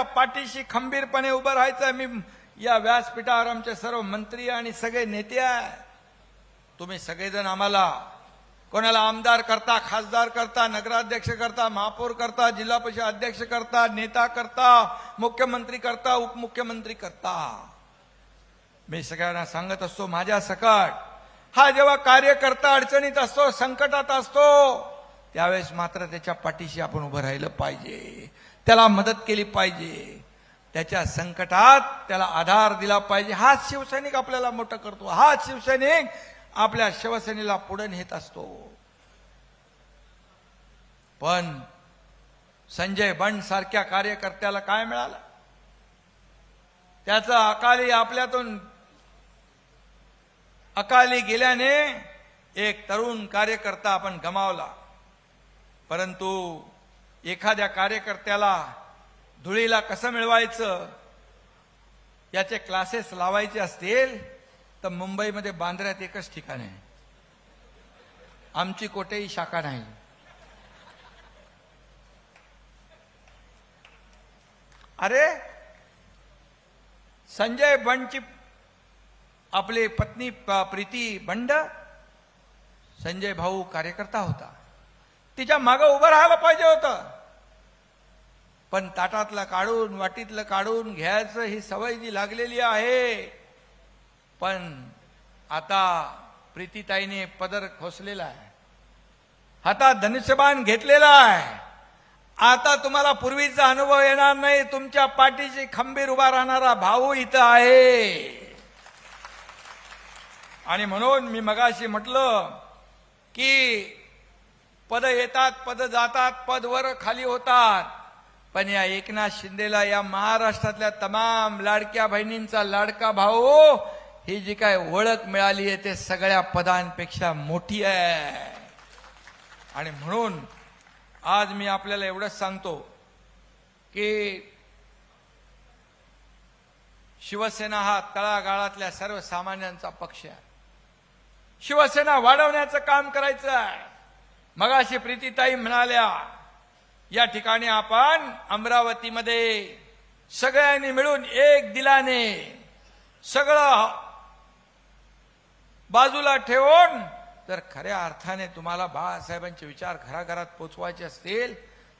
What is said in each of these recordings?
शिवसेनेच्या पाठीशी खंबीरपणे उभं राहायचं मी या व्यासपीठावर आमचे सर्व मंत्री आणि सगळे नेते आहे. तुम्ही सगळेजण आम्हाला कोणाला आमदार करता खासदार करता नगराध्यक्ष करता महापौर करता जिल्हा परिषद अध्यक्ष करता नेता करता मुख्यमंत्री करता उपमुख्यमंत्री करता. मी सगळ्यांना सांगत असतो माझ्या सकट हा जेव्हा कार्यकर्ता अडचणीत असतो संकटात असतो त्यावेळेस मात्र त्याच्या पाठीशी आपण उभं राहिलं पाहिजे. त्याला मदत केली पाहिजे. त्याच्या संकटात त्याला आधार दिला पाहिजे. हाच शिवसैनिक आपल्याला मोठं करतो. हाच शिवसैनिक आपल्या शिवसेनेला पुढे नेत असतो. पण संजय बंड सारख्या कार्यकर्त्याला काय मिळालं? त्याचा अकाली आपल्यातून अकाली गेल्याने एक तरुण कार्यकर्ता आपण गमावला. परंतु एखाद्या कार्यकर्त्याला धुळीला कसं मिळवायचं? याचे क्लासेस लावायचे असतील तर मुंबईमध्ये बांद्र्यात एकच ठिकाण आहे. आमची कोठेही शाखा नाही. अरे संजय बंडची आपली पत्नी प्रीती बंड संजय भाऊ कार्यकर्ता होता. तिच्या मागं उभं राहायला पाहिजे होतं. पण ताटातलं काढून वाटीतलं काढून घ्यायचं ही सवय जी लागलेली आहे. पण आता प्रीतीताईने पदर खोसलेला आहे. हातात धनुष्यबाण घेतलेला आहे. आता तुम्हाला पूर्वीचा अनुभव येणार नाही. तुमच्या पाठीशी खंबीर उभा राहणारा भाऊ इथं आहे. आणि म्हणून मी मगाशी म्हटलं की पद येतात पद जातात पद वर खाली होतात. पण या एकनाथ शिंदेला या महाराष्ट्रातल्या तमाम लाडक्या बहिणींचा लाडका भाऊ ही जी काय ओळख मिळाली आहे ते सगळ्या पदांपेक्षा मोठी आहे. आणि म्हणून आज मी आपल्याला एवढंच सांगतो की शिवसेना हा तळागाळातल्या सर्वसामान्यांचा पक्ष आहे. शिवसेना वाढवण्याचं काम करायचं आहे. मगाशी प्रीतीताई म्हणाल्या या ठिकाणी आपण अमरावतीमध्ये सगळ्यांनी मिळून एक दिलाने सगळं बाजूला ठेवून तर खऱ्या अर्थाने तुम्हाला बाळासाहेबांचे विचार घराघरात पोचवायचे असतील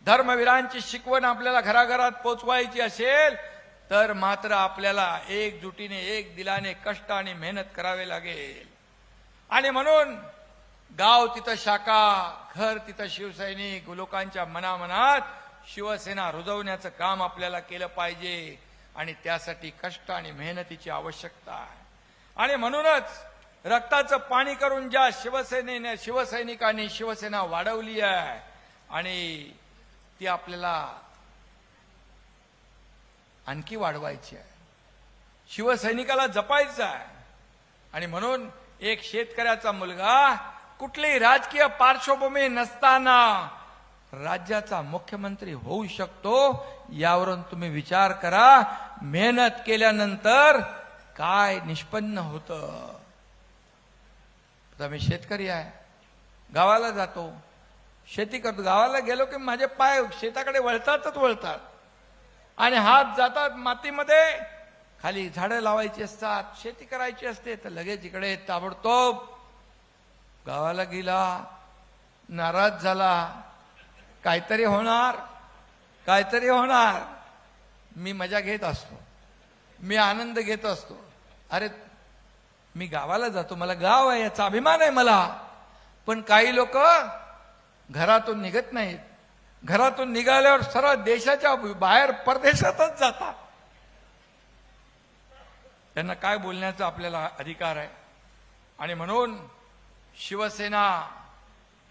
धर्मवीरांची शिकवण आपल्याला घराघरात पोचवायची असेल तर मात्र आपल्याला एकजुटीने एक दिलाने कष्ट आणि मेहनत करावे लागेल. आणि म्हणून गाव तिथं शाखा घर तिथं शिवसैनिक लोकांच्या मनामनात शिवसेना रुजवण्याचं काम आपल्याला केलं पाहिजे आणि त्यासाठी कष्ट आणि मेहनतीची आवश्यकता आहे. आणि म्हणूनच रक्ताचं पाणी करून ज्या शिवसेनेने शिवसैनिकांनी शिवसेना वाढवली आहे आणि ती आपल्याला आणखी वाढवायची आहे. शिवसैनिकाला जपायचं आहे. आणि म्हणून एक शेतकऱ्याचा मुलगा कुठलीही राजकीय पार्श्वभूमी नसताना राज्याचा मुख्यमंत्री होऊ शकतो यावरून तुम्ही विचार करा. मेहनत केल्यानंतर काय निष्पन्न होतं? आता मी शेतकरी आहे. गावाला जातो. शेती करतो. गावाला गेलो की माझे पाय शेताकडे वळतातच वळतात. आणि हात जातात मातीमध्ये. खाली झाडं लावायची असतात. शेती करायची असते तर लगेच इकडे ताबडतोब गावाला गेला नाराज झाला काहीतरी होणार काहीतरी होणार. मी मजा घेत असतो. मी आनंद घेत असतो. अरे मी गावाला जातो. मला गाव आहे याचा अभिमान आहे मला. पण काही लोक घरातून निघत नाहीत. घरातून निघाल्यावर सरळ देशाच्या बाहेर परदेशातच जातात. त्यांना काय बोलण्याचा आपल्याला अधिकार आहे? आणि म्हणून शिवसेना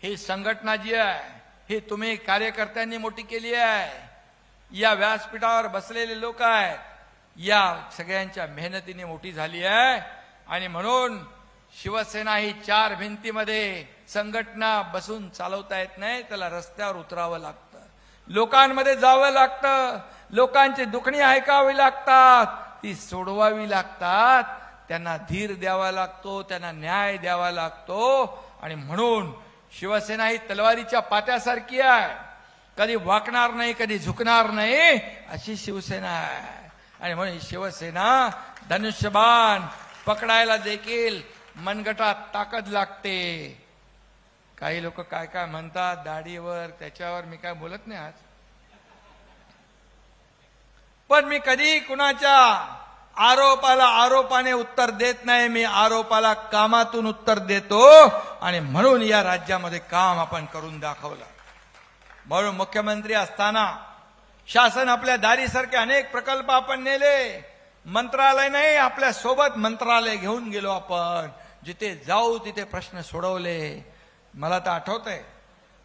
ही संघटना जी आहे ही तुम्ही कार्यकर्त्यांनी मोठी केली आहे. या व्यासपीठावर बसलेले लोक आहेत. या सगळ्यांच्या मेहनतीने मोठी झाली आहे. आणि म्हणून शिवसेना ही चार भिंतीमध्ये संघटना बसून चालवता येत नाही त्याला रस्त्यावर उतरावं लागतं. लोकांमध्ये जावं लागतं. लोकांची दुखणी ऐकावी लागतात. ती सोडवावी लागतात. त्यांना धीर द्यावा लागतो त्यांना न्याय द्यावा लागतो. आणि म्हणून शिवसेना ही तलवारीच्या पात्यासारखी आहे. कधी वाकणार नाही कधी झुकणार नाही अशी शिवसेना आहे. आणि म्हणून शिवसेना धनुष्यबाण पकडायला देखील मनगटात ताकद लागते. काही लोक काय काय म्हणतात दाढीवर त्याच्यावर मी काय बोलत नाही आज. पण मी कधी कुणाच्या आरोपाला आरोपाने उत्तर देत नाही मी आरोपाला कामातून उत्तर देतो. आणि म्हणून या राज्यामध्ये काम आपण करून दाखवलं. म्हणून मुख्यमंत्री असताना शासन आपल्या दारीसारखे अनेक प्रकल्प आपण नेले. मंत्रालय नाही आपल्यासोबत मंत्रालय घेऊन गेलो आपण. जिथे जाऊ तिथे प्रश्न सोडवले. मला तर आठवत आहे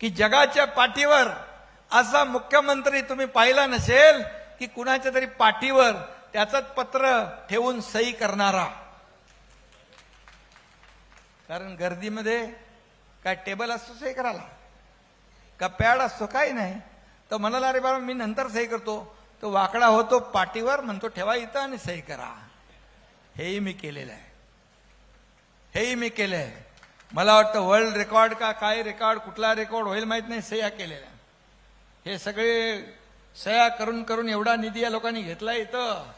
की जगाच्या पाठीवर असा मुख्यमंत्री तुम्ही पाहिला नसेल की कुणाच्या तरी पाठीवर त्याचंच पत्र ठेवून सही करणारा. कारण गर्दीमध्ये काय टेबल असतो सही करायला. का पॅड असतो काही नाही. तर म्हणाला अरे बाबा मी नंतर सही करतो. तो वाकडा होतो पाठीवर म्हणतो ठेवा इथं आणि सही करा. हेही मी केलेलं आहे. हेही मी केलं आहे मला वाटतं वर्ल्ड रेकॉर्ड का काय रेकॉर्ड कुठला रेकॉर्ड होईल माहीत नाही सह्या केलेल्या. हे सगळे सह्या करून करून एवढा निधी या लोकांनी घेतला इथं.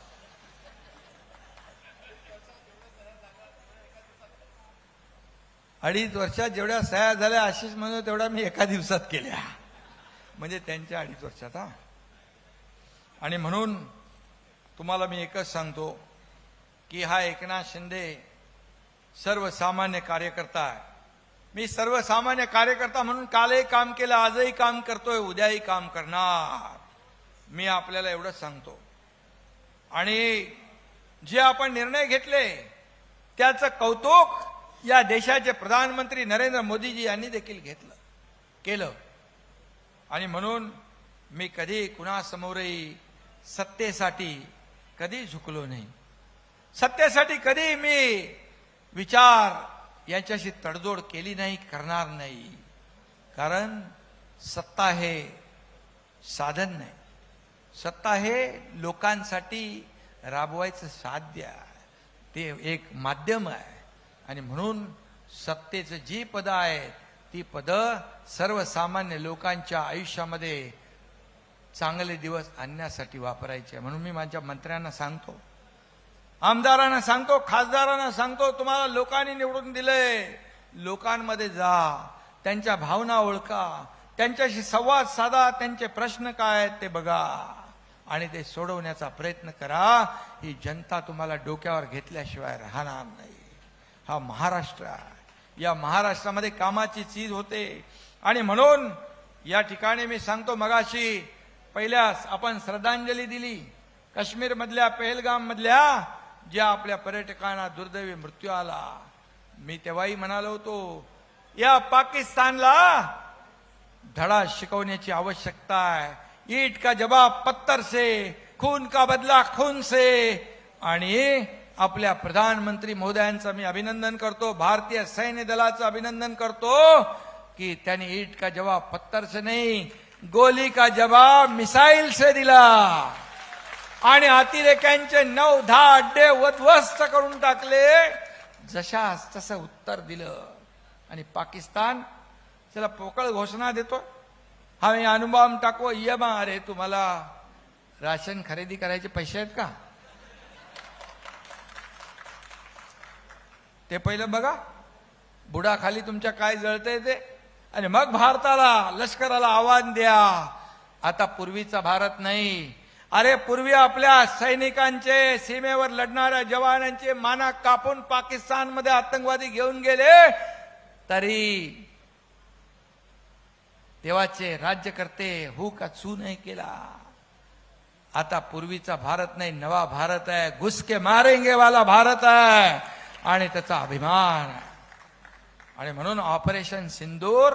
अडीच वर्षात जेवढ्या सह्या झाल्या आशिष म्हणून तेवढ्या मी एका दिवसात केल्या. म्हणजे त्यांच्या अडीच वर्षात हा. आणि म्हणून तुम्हाला मी एकच सांगतो की हा एकनाथ शिंदे सर्वसामान्य कार्यकर्ता आहे. मी सर्वसामान्य कार्यकर्ता म्हणून कालही काम केलं आजही काम करतोय उद्याही काम करणार. मी आपल्याला एवढंच सांगतो. आणि जे आपण निर्णय घेतले त्याचं कौतुक या देशाचे प्रधानमंत्री नरेंद्र मोदीजी यांनी देखील घेतलं केलं. आणि म्हणून मी कधी कुणासमोरही सत्तेसाठी कधी झुकलो नाही. सत्तेसाठी कधी मी विचार यांच्याशी तडजोड केली नाही करणार नाही. कारण सत्ता हे साधन नाही. सत्ता हे लोकांसाठी राबवायचं साध्य ते एक माध्यम आहे. आणि म्हणून सत्तेचं जी पदं आहेत ती पदं सर्वसामान्य लोकांच्या आयुष्यामध्ये चांगले दिवस आणण्यासाठी वापरायचे म्हणून मी माझ्या मंत्र्यांना सांगतो आमदारांना सांगतो खासदारांना सांगतो तुम्हाला लोकांनी निवडून दिलंय. लोकांमध्ये जा त्यांच्या भावना ओळखा त्यांच्याशी संवाद साधा त्यांचे प्रश्न काय आहेत ते बघा आणि ते सोडवण्याचा प्रयत्न करा. ही जनता तुम्हाला डोक्यावर घेतल्याशिवाय राहणार नाही. हा महाराष्ट्र आहे. या महाराष्ट्रामध्ये कामाची चीज होते. आणि म्हणून या ठिकाणी मी सांगतो मगाशी पहिल्यास आपण श्रद्धांजली दिली. काश्मीर मधल्या पहलगाम मधल्या ज्या आपल्या पर्यटकांना दुर्दैवी मृत्यू आला. मी तेव्हाही म्हणालो होतो या पाकिस्तानला धडा शिकवण्याची आवश्यकता आहे. ईट का जबाब पत्तर से खून का बदला खून से. आणि आपल्या प्रधानमंत्री महोदयांचं मी अभिनंदन करतो भारतीय सैन्य दलाचं अभिनंदन करतो की त्यांनी ईट का जवाब पत्तर से नाही गोली का जवाब मिसाईल से दिला. आणि अतिरेक्यांचे नऊ दहा अड्डे उद्ध्वस्त करून टाकले. जशास तसं उत्तर दिलं. आणि पाकिस्तान त्याला पोकळ घोषणा देतो. हा मी अनुभव टाकू ये मा अरे तुम्हाला राशन खरेदी करायचे पैसे आहेत का? ते पहिलं बघा. बुडाखाली तुमच्या काय जळतंय ते? आणि मग भारताला लष्कराला आव्हान द्या. आता पूर्वीचा भारत नाही. अरे पूर्वी आपल्या सैनिकांचे सीमेवर लढणाऱ्या जवानांचे माना कापून पाकिस्तानमध्ये आतंकवादी घेऊन गेले. तरी तेव्हाचे राज्यकर्ते हू का चू नाही केला? आता पूर्वीचा भारत नाही नवा भारत आहे. घुसके मारेंगे वाला भारत आहे. आणि त्याचा अभिमान. आहे आणि म्हणून ऑपरेशन सिंदूर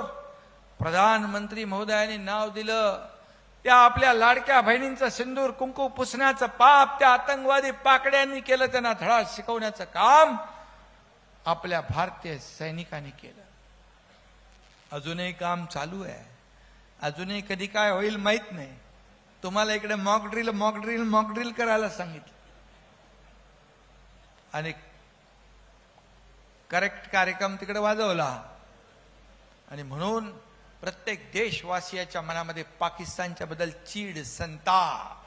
प्रधानमंत्री महोदयांनी नाव दिलं. त्या आपल्या लाडक्या बहिणींचं सिंदूर कुंकू पुसण्याचं पाप त्या आतंकवादी पाकड्यांनी केलं त्यांना धडा शिकवण्याचं काम आपल्या भारतीय सैनिकांनी केलं. अजूनही काम चालू आहे. अजूनही कधी काय होईल माहीत नाही. तुम्हाला इकडे mock drill mock drill mock drill करायला सांगितलं. आणि करेक्ट कार्यक्रम तिकडे वाजवला. आणि म्हणून प्रत्येक देशवासियाच्या मनामध्ये पाकिस्तानच्या बद्दल चीड संताप.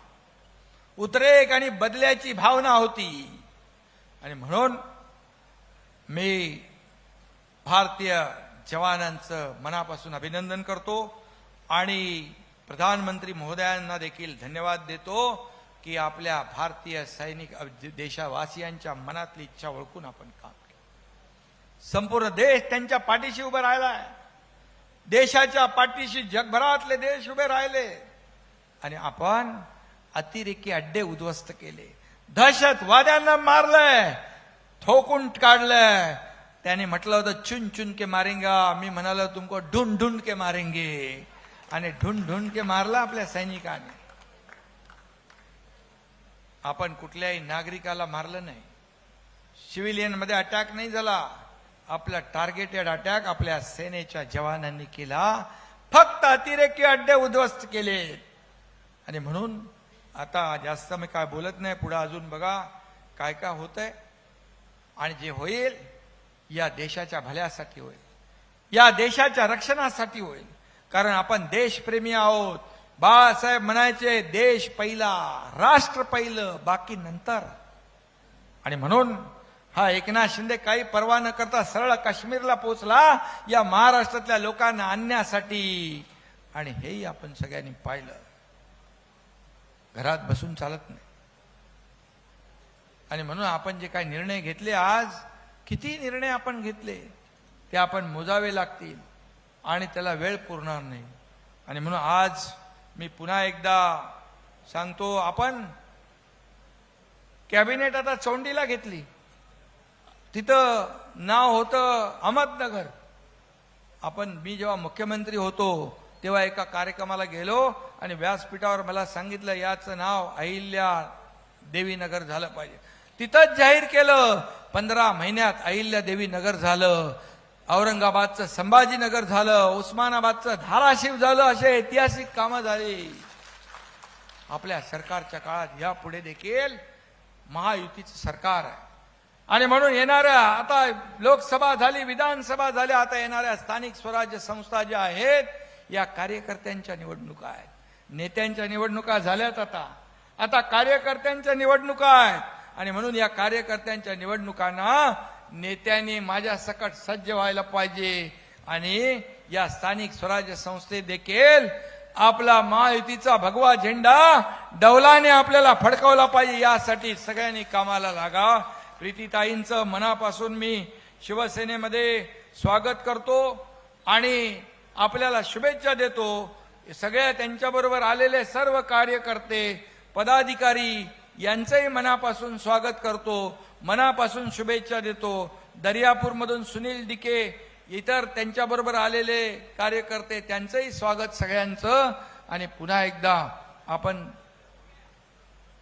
उद्रेक आणि बदल्याची भावना होती. आणि म्हणून मी भारतीय जवानांचं मनापासून अभिनंदन करतो आणि प्रधानमंत्री महोदयांना देखील धन्यवाद देतो की आपल्या भारतीय सैनिक देशवासियांच्या मनातली इच्छा ओळखून आपण काम संपूर्ण देश त्यांच्या पाठीशी उभा राहिलाय. देशाच्या पाठीशी जगभरातले देश उभे राहिले. आणि आपण अतिरेकी अड्डे उद्ध्वस्त केले. दहशतवाद्यांना मारलंय. ठोकून काढलंय. त्याने म्हटलं होतं चुन चुन के मारेंगा. मी म्हणालो तुमको ढूंढ ढुंड के मारेंगे. आणि ढुंड ढुंड के मारला आपल्या सैनिकाने. आपण कुठल्याही नागरिकाला मारलं नाही. सिव्हिलियनमध्ये अटॅक नाही झाला. आपला टार्गेटेड अटॅक आपल्या सेनेच्या जवानांनी केला. फक्त अतिरेकी अड्डे उद्ध्वस्त केले आणि म्हणून आता जास्त मी काय बोलत नाही पुढे अजून बघा काय काय होतंय. आणि जे होईल या देशाच्या भल्यासाठी होईल. या देशाच्या रक्षणासाठी होईल. कारण आपण देशप्रेमी आहोत. बाळासाहेब म्हणायचे देश पहिला राष्ट्र पहिलं बाकी नंतर. आणि म्हणून हा एकनाथ शिंदे काही पर्वा न करता सरळ काश्मीरला पोचला या महाराष्ट्रातल्या लोकांना आणण्यासाठी. आणि हेही आपण सगळ्यांनी पाहिलं. घरात बसून चालत नाही. आणि म्हणून आपण जे काही निर्णय घेतले आज किती निर्णय आपण घेतले ते आपण मोजावे लागतील. आणि त्याला वेळ पुरणार नाही. आणि म्हणून आज मी पुन्हा एकदा सांगतो आपण कॅबिनेट आता चोंडीला घेतली. तिथं नाव होतं अहमदनगर. आपण मी जेव्हा मुख्यमंत्री होतो तेव्हा एका कार्यक्रमाला गेलो आणि व्यासपीठावर मला सांगितलं याचं नाव अहिल्या देवीनगर झालं पाहिजे. तिथंच जाहीर केलं पंधरा महिन्यात अहिल्या देवीनगर झालं औरंगाबादचं संभाजीनगर झालं उस्मानाबादचं धाराशिव झालं असे ऐतिहासिक कामं झाली. आपल्या सरकारच्या काळात यापुढे देखील महायुतीचं सरकार आहे. आणि म्हणून येणाऱ्या आता लोकसभा झाली विधानसभा झाल्या आता येणाऱ्या स्थानिक स्वराज्य संस्था ज्या आहेत या कार्यकर्त्यांच्या निवडणुका आहेत. नेत्यांच्या निवडणुका झाल्यात आता. आता कार्यकर्त्यांच्या निवडणुका आहेत. आणि म्हणून या कार्यकर्त्यांच्या निवडणुकांना नेत्यांनी माझ्या सकट सज्ज व्हायला पाहिजे. आणि या स्थानिक स्वराज्य संस्थेत देखील आपला महायुतीचा भगवा झेंडा डौलाने आपल्याला फडकवला पाहिजे. यासाठी सगळ्यांनी कामाला लागा. प्रीतीताईंचं मनापासून मी शिवसेनेमध्ये स्वागत करतो आणि आपल्याला शुभेच्छा देतो. सगळ्या त्यांच्याबरोबर आलेले सर्व कार्यकर्ते पदाधिकारी यांचंही मनापासून स्वागत करतो. मनापासून शुभेच्छा देतो. दर्यापूरमधून सुनील डिके इतर त्यांच्याबरोबर आलेले कार्यकर्ते त्यांचंही स्वागत सगळ्यांचं. आणि पुन्हा एकदा आपण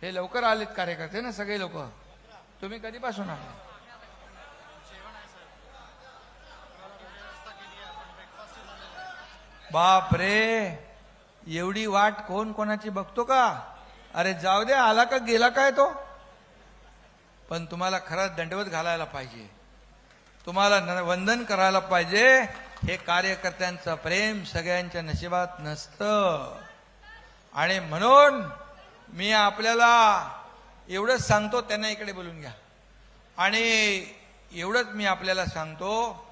हे लवकर आलेत कार्यकर्ते ना सगळे लोक? तुम्ही कधीपासून आले बाप रे एवढी वाट कोण कोणाची बघतो का? अरे जाऊ दे आला का गेला काय तो? पण तुम्हाला खरंच दंडवत घालायला पाहिजे. तुम्हाला न- वंदन करायला पाहिजे. हे कार्यकर्त्यांचं प्रेम सगळ्यांच्या नशिबात नसतं. आणि म्हणून मी आपल्याला एवढंच सांगतो त्यांना इकडे बोलून घ्या. आणि एवढंच मी आपल्याला सांगतो